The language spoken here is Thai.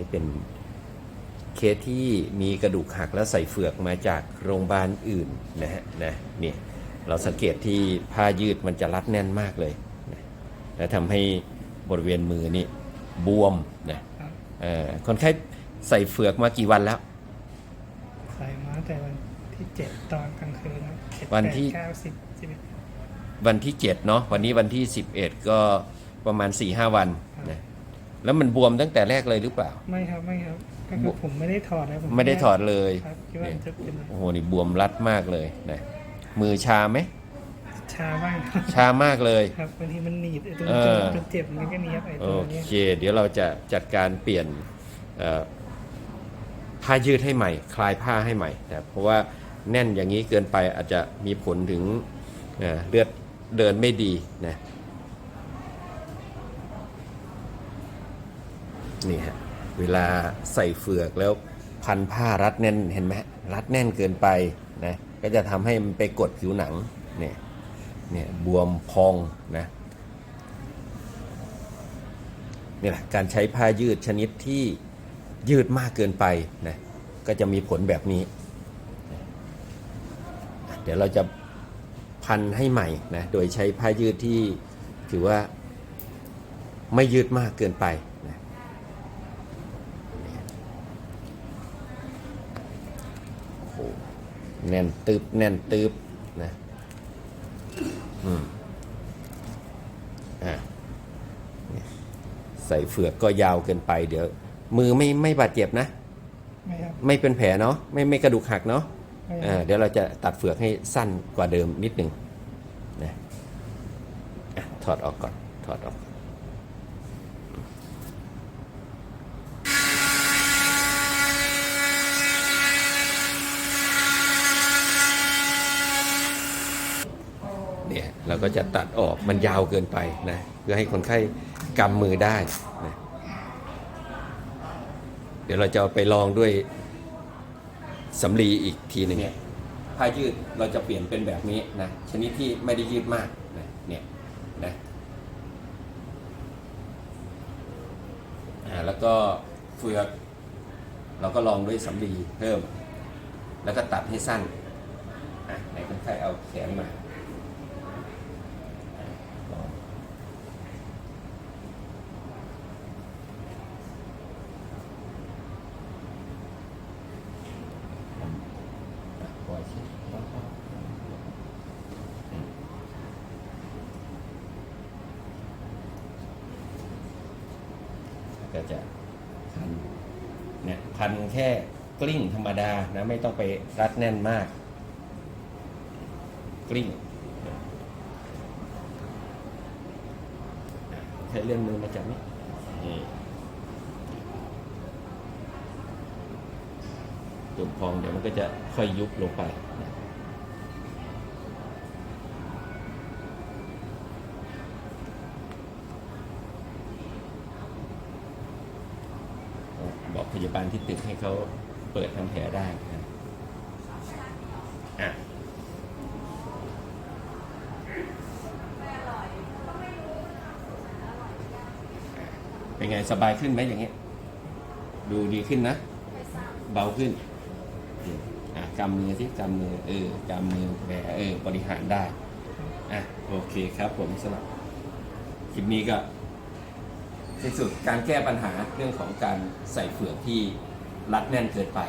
นี่เป็นเคสที่มีกระดูกหักแล้วใส่เฟือกมาจากโรงพยาบาลอื่นนะฮะนะนี่เราสังเกตที่ผ้ายืดมันจะรัดแน่นมากเลยนะและทำให้บริเวณมือนี่บวมนะครับเอ่อคนไข้ใส่เฟือกมากี่วันแล้ว ใส่มาแต่วันที่เจ็ดตอนกลางคืนครับเจ็ดวันที่แปดเก้าสิบสิบเอ็ดวันที่7เนาะวันนี้วันที่11ก็ประมาณ4-5วันนะ แล้วมันบวมตั้งแต่แรกเลยหรือเปล่า ไม่ครับไม่ครับก็คือผมไม่ได้ถอดนะผมไม่ได้ถอดเลยครับคิดว่ามันจะเป็นโอ้โหนี่บวมรัดมากเลยนะมือชาไหมชาบ้างครับชามากเลย ครับบางทีมันหนีบไอ้ตรงเออ จุดเจ็บมันก็เนี้ยบไอ้โอตัวเนี้ย เค เดี๋ยวเราจะจัดการเปลี่ยนเอ่อผ้ายืดให้ใหม่ คลายผ้าให้ใหม่นะเพราะว่าแน่นอย่างนี้เกินไปอาจจะมีผลถึงเอ่อเลือดเดินไม่ดีนะ นี่ฮะเวลาใส่เฟือกแล้วพันผ้ารัดแน่นเห็นไหมรัดแน่นเกินไปนะก็จะทำให้มันไปกดผิวหนังเนี่ยเนี่ยบวมพองนะนี่แหละการใช้ผ้ายืดชนิดที่ยืดมากเกินไปนะก็จะมีผลแบบนี้ เดี๋ยวเราจะพันให้ใหม่นะโดยใช้ผ้ายืดที่ถือว่าไม่ยืดมากเกินไปนะโอ้โห แน่นตึบแน่นตึบนะอืมอ่าใส่เฟือกก็ยาวเกินไปเดี๋ยว มือไม่ไม่บาดเจ็บนะ ไม่ครับ ไม่เป็นแผลเนาะไม่ไม่กระดูกหักเนาะไม่คอ่ารับเดี๋ยวเราจะตัดเฟือกให้สั้นกว่าเดิมนิดหนึ่งนะอะถอดออกก่อนถอดออกเนี่ย เราก็จะตัดออกมันยาวเกินไปนะเพื่อให้คนไข้กำมือได้นะเดี๋ยวเราจะไปลองด้วยสำลีอีกทีหนึ่งเนี่ยผ้ายืดเราจะเปลี่ยนเป็นแบบนี้นะชนิดที่ไม่ได้ยืดมากนะเนี่ยนะอ่าแล้วก็เฟือกเราก็ลองด้วยสำลีเพิ่ม แล้วก็ตัดให้สั้นอะไหนคนไข้เอาแขนมา ปล่อยสิ ก็จะพันเนี่ยพันแค่กลิ้งธรรมดานะไม่ต้องไปรัดแน่นมาก กลิ้งใช้เลื่อนมือมาจากนี้นี่ตุ่มพองเดี๋ยวมันก็จะค่อยยุบลงไปนะบอก พยาบาลที่ตึกให้เขาเปิดทำแผลได้นะอะเป็นไงสบายขึ้นไหมอย่างเงี้ย ดูดีขึ้นนะ เบาขึ้นอะกำมือที่กำมือเออกำมือแบเออบริหารได้อะโอเคครับผมสำหรับคลิปนี้ก็ สิ้นสุดการแก้ปัญหาเรื่องของการใส่เฝือกที่รัดแน่นเกินไป